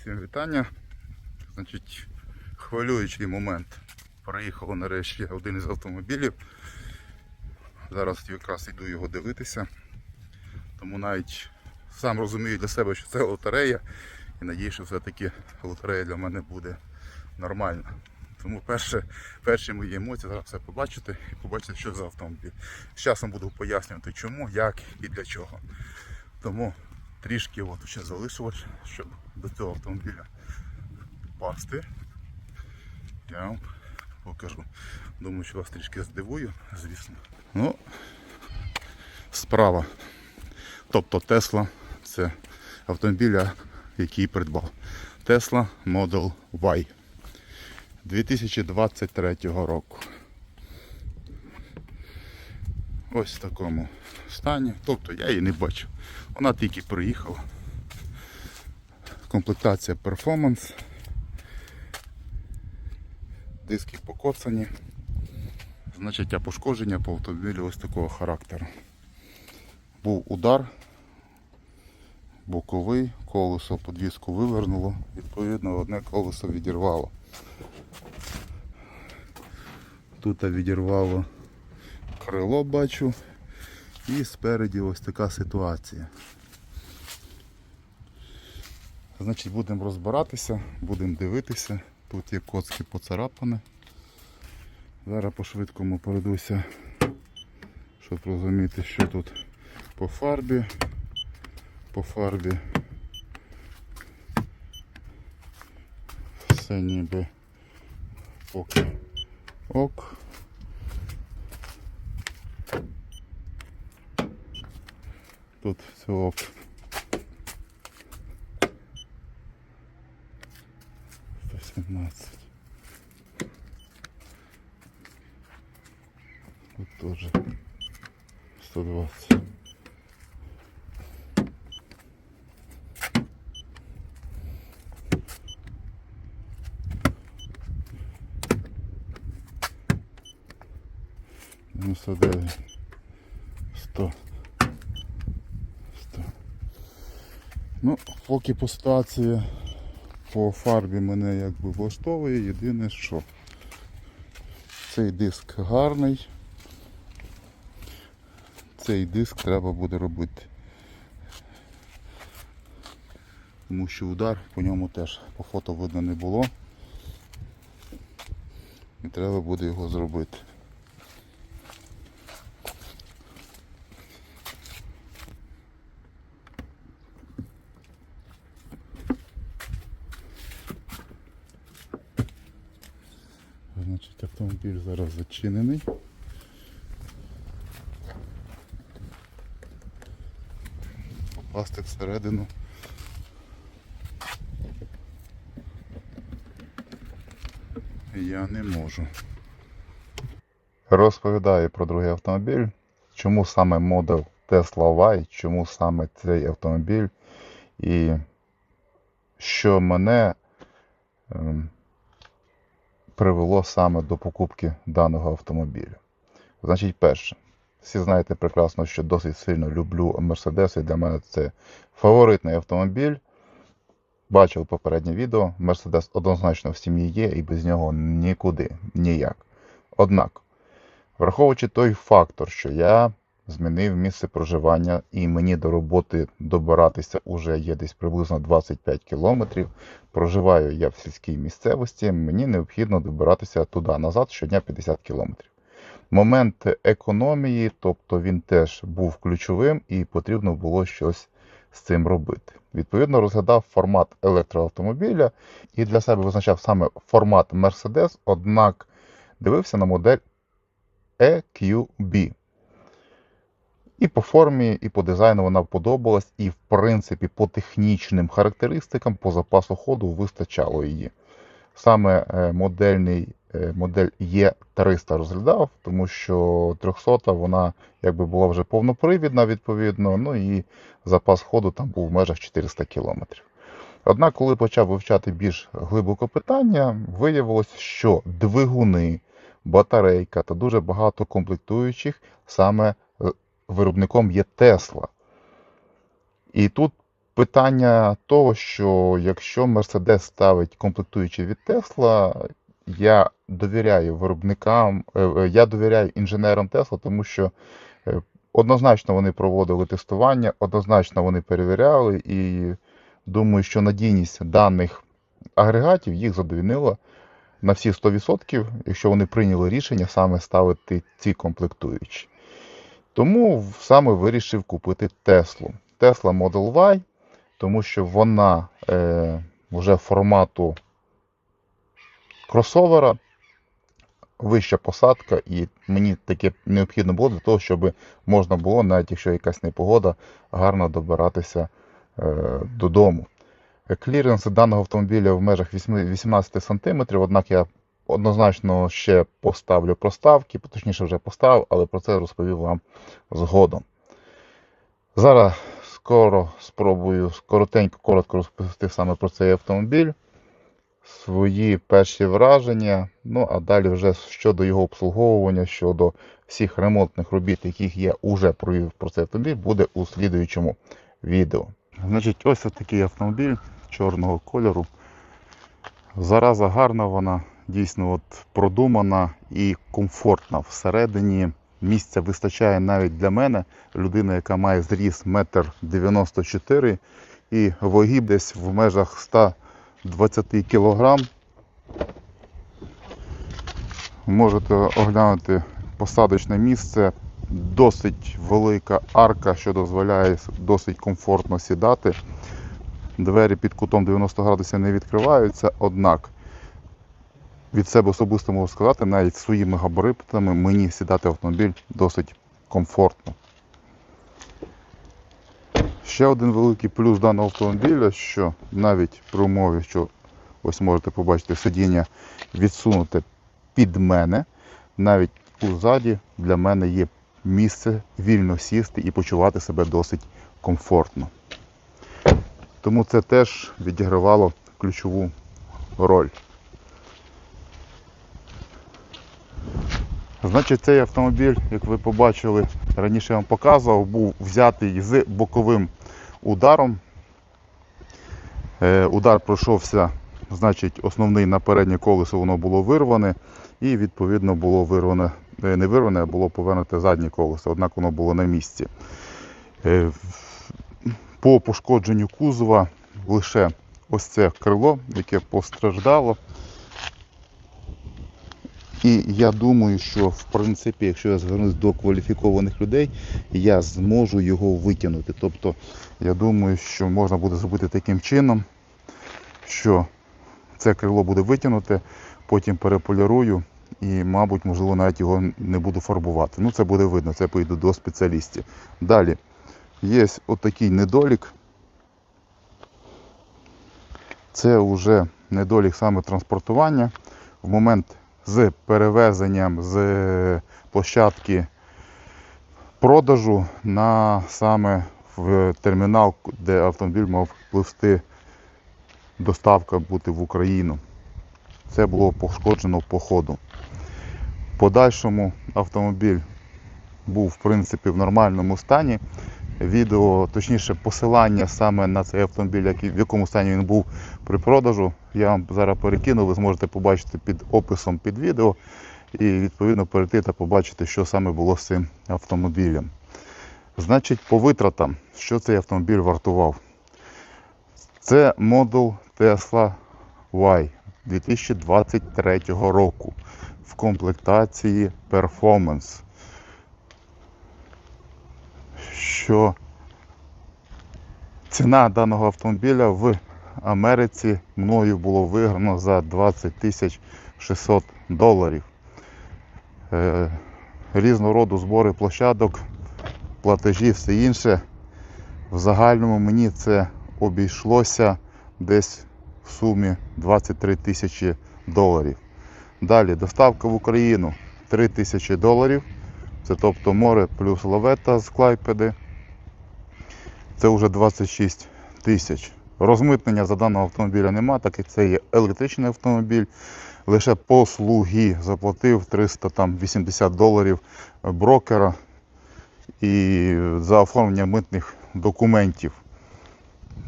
Всім вітання. Значить, хвилюючий момент. Приїхав нарешті один із автомобілів. Зараз якраз йду його дивитися. Тому навіть сам розумію для себе, що це лотерея. І надію, що все-таки лотерея для мене буде нормальна. Тому перше, перші мої емоції зараз все побачите і побачите, що за автомобіль. З часом буду пояснювати чому, як і для чого. Тому трішки от ще залишилось, щоб до цього автомобіля попасти. Я вам покажу. Думаю, що вас трішки здивую, звісно. Ну, справа. Тобто Тесла це автомобіля, який придбав. Tesla Model Y 2023 року. Ось в такому стані. Тобто я її не бачив. Вона тільки приїхала. Комплектація перформанс. Диски покоцані. Значить, а пошкодження по автомобілю ось такого характеру. Був удар, боковий, колесо подвіску вивернуло, відповідно одне колесо відірвало. Тут відірвало крило бачу. І спереді ось така ситуація. Значить, будемо розбиратися, будемо дивитися. Тут є коцки поцарапані. Зараз по-швидкому перейдуся, щоб розуміти, що тут по фарбі. По фарбі все ніби поки ок. тут цього. Тут тоже 120. Ну, 109. 100. Ну, поки по ситуації по фарбі мене якби влаштовує. Єдине, що цей диск гарний. Цей диск треба буде робити. Тому що удар по ньому теж по фото видно не було. І треба буде його зробити. Значить, автомобіль зараз зачинений. Попасти всередину. Я не можу. Розповідаю про другий автомобіль. Чому саме модел Tesla Y, чому саме цей автомобіль і що мене ем, привело саме до покупки даного автомобіля. Значить, перше, всі знаєте прекрасно, що досить сильно люблю Mercedes, і для мене це фаворитний автомобіль. Бачив попереднє відео, Mercedes однозначно в сім'ї є і без нього нікуди, ніяк. Однак, враховуючи той фактор, що я змінив місце проживання і мені до роботи добиратися уже є десь приблизно 25 кілометрів. Проживаю я в сільській місцевості, мені необхідно добиратися туди назад щодня 50 кілометрів. Момент економії, тобто він теж був ключовим і потрібно було щось з цим робити. Відповідно, розглядав формат електроавтомобіля і для себе визначав саме формат Mercedes, однак дивився на модель EQB. І по формі, і по дизайну вона подобалась, і в принципі по технічним характеристикам, по запасу ходу вистачало її. Саме е, модельний е, модель Е300 розглядав, тому що 300 вона якби була вже повнопривідна, відповідно, ну і запас ходу там був в межах 400 км. Однак, коли почав вивчати більш глибоко питання, виявилось, що двигуни, батарейка та дуже багато комплектуючих саме виробником є Tesla. І тут питання того, що якщо Mercedes ставить комплектуючі від Tesla, я довіряю виробникам, е, е, я довіряю інженерам Tesla, тому що е, однозначно вони проводили тестування, однозначно вони перевіряли, і думаю, що надійність даних агрегатів їх задовільнила на всі 100%, якщо вони прийняли рішення саме ставити ці комплектуючі. Тому саме вирішив купити Теслу. Tesla Model Y, тому що вона е, вже формату кросовера, вища посадка, і мені таке необхідно було для того, щоб можна було, навіть якщо якась непогода, гарно добиратися е, додому. Е, Кліренс даного автомобіля в межах 18 см, однак я однозначно ще поставлю проставки, точніше вже поставив, але про це розповів вам згодом. Зараз скоро спробую коротенько, коротко розповісти саме про цей автомобіль, свої перші враження, ну а далі вже щодо його обслуговування, щодо всіх ремонтних робіт, яких я вже провів про цей автомобіль, буде у слідуючому відео. Значить, ось такий автомобіль чорного кольору. Зараза гарна вона, дійсно от продумана і комфортна. Всередині місця вистачає навіть для мене, людина, яка має зріс 1,94 м і ваги десь в межах 120 кг. Можете оглянути посадочне місце. Досить велика арка, що дозволяє досить комфортно сідати. Двері під кутом 90 градусів не відкриваються, однак від себе особисто можу сказати, навіть своїми габаритами мені сідати в автомобіль досить комфортно. Ще один великий плюс даного автомобіля, що навіть при умові, що ось можете побачити сидіння відсунуте під мене, навіть позаді для мене є місце вільно сісти і почувати себе досить комфортно. Тому це теж відігравало ключову роль. Значить, цей автомобіль, як ви побачили, раніше я вам показував, був взятий з боковим ударом. Е, Удар пройшовся, значить, основний на переднє колесо воно було вирване і відповідно було вирване, е, не вирване, а було повернуте заднє колесо, однак воно було на місці. Е, По пошкодженню кузова лише ось це крило, яке постраждало. І я думаю, що в принципі, якщо я звернусь до кваліфікованих людей, я зможу його витягнути. Тобто, я думаю, що можна буде зробити таким чином, що це крило буде витягнуте, потім переполірую і, мабуть, можливо, навіть його не буду фарбувати. Ну, це буде видно, це поїду до спеціалістів. Далі є отакий недолік. Це вже недолік саме транспортування. В момент з перевезенням з площадки продажу на саме в термінал, де автомобіль мав пливти доставка бути в Україну. Це було пошкоджено по ходу. Подальшому автомобіль був в принципі в нормальному стані. Відео, точніше, посилання саме на цей автомобіль, в якому стані він був при продажу, я вам зараз перекину, ви зможете побачити під описом під відео і відповідно перейти та побачити, що саме було з цим автомобілем. Значить, по витратам, що цей автомобіль вартував. Це модул Tesla Y 2023 року в комплектації Performance. Що ціна даного автомобіля в Америці мною було виграно за 20 тисяч 600 доларів. Е, різного роду збори площадок, платежі, все інше. В загальному мені це обійшлося десь в сумі 23 тисячі доларів. Далі доставка в Україну 3 тисячі доларів. Це тобто море плюс лавета з Клайпеди. Це вже 26 тисяч. Розмитнення за даного автомобіля нема, так як це є електричний автомобіль. Лише послуги заплатив 380 доларів брокера і за оформлення митних документів.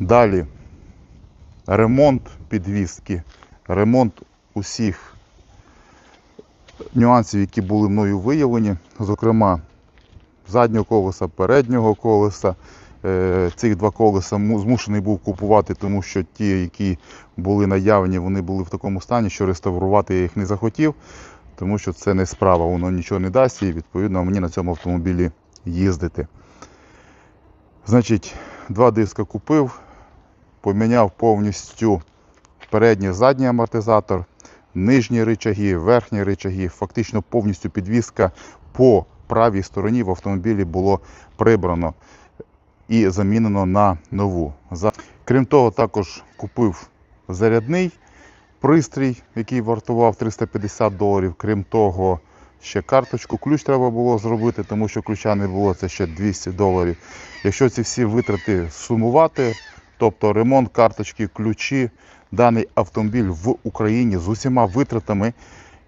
Далі ремонт підвіски, ремонт усіх нюансів, які були мною виявлені, зокрема заднього колеса, переднього колеса. Е, Цих два колеса змушений був купувати, тому що ті, які були наявні, вони були в такому стані, що реставрувати я їх не захотів, тому що це не справа, воно нічого не дасть і відповідно мені на цьому автомобілі їздити. Значить, два диска купив, поміняв повністю передній задній амортизатор, нижні рычаги, верхні рычаги, фактично повністю підвіска по правій стороні в автомобілі було прибрано і замінено на нову. Крім того, також купив зарядний пристрій, який вартував 350 доларів. Крім того, ще карточку, ключ треба було зробити, тому що ключа не було, це ще 200 доларів. Якщо ці всі витрати сумувати, тобто ремонт карточки, ключі, даний автомобіль в Україні з усіма витратами.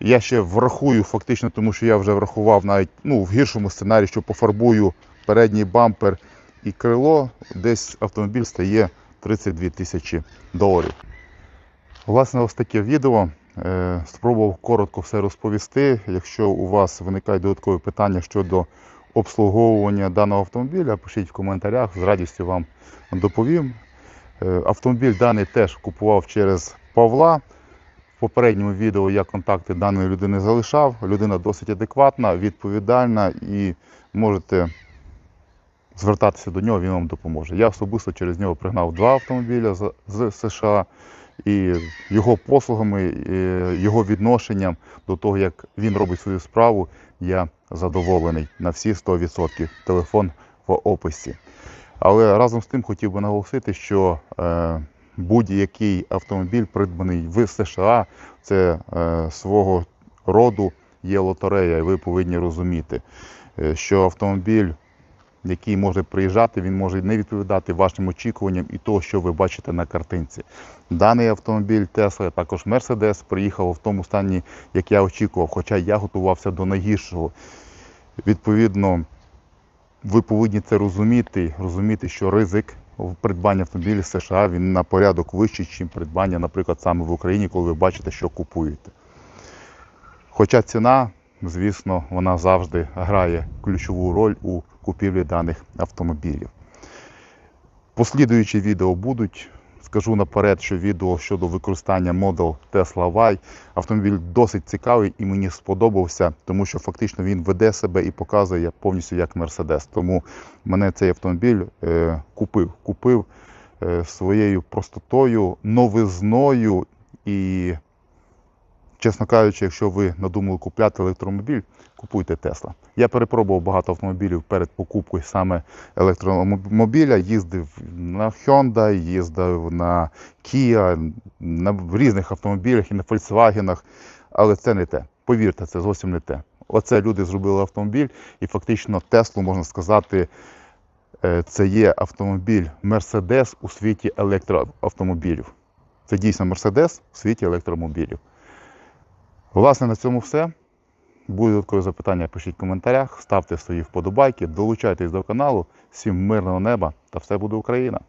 Я ще врахую фактично, тому що я вже врахував навіть ну, в гіршому сценарії, що пофарбую передній бампер і крило, десь автомобіль стає 32 тисячі доларів. Власне, ось таке відео. Е, Спробував коротко все розповісти. Якщо у вас виникають додаткові питання щодо обслуговування даного автомобіля, пишіть в коментарях, з радістю вам доповім. Е, Автомобіль даний теж купував через Павла. В попередньому відео я контакти даної людини залишав. Людина досить адекватна, відповідальна і можете звертатися до нього, він вам допоможе. Я особисто через нього пригнав два автомобіля з, США і його послугами, і його відношенням до того, як він робить свою справу, я задоволений на всі 100%. Телефон в описі. Але разом з тим хотів би наголосити, що е, будь-який автомобіль, придбаний в США, це е, свого роду є лотерея, і ви повинні розуміти, е, що автомобіль, який може приїжджати, він може не відповідати вашим очікуванням і того, що ви бачите на картинці. Даний автомобіль Tesla, також Mercedes, приїхав в тому стані, як я очікував, хоча я готувався до найгіршого. Відповідно, ви повинні це розуміти, розуміти, що ризик в придбанні автомобілів США він на порядок вищий, ніж придбання, наприклад, саме в Україні, коли ви бачите, що купуєте. Хоча ціна, звісно, вона завжди грає ключову роль у купівлі даних автомобілів. Послідуючі відео будуть. Скажу наперед, що відео щодо використання Model Tesla Y автомобіль досить цікавий і мені сподобався, тому що фактично він веде себе і показує повністю як Mercedes. Тому мене цей автомобіль е, купив. Купив е, своєю простотою, новизною і, чесно кажучи, якщо ви надумали купляти електромобіль, купуйте Тесла. Я перепробував багато автомобілів перед покупкою саме електромобіля. Їздив на Hyundai, їздив на Kia, на різних автомобілях і на Volkswagen, але це не те. Повірте, це зовсім не те. Оце люди зробили автомобіль, і фактично Теслу можна сказати. е, Це є автомобіль Mercedes у світі електроавтомобілів. Це дійсно Mercedes у світі електромобілів. Власне, на цьому все. Будуть додаткові запитання, пишіть в коментарях, ставте свої вподобайки, долучайтесь до каналу. Всім мирного неба та все буде Україна!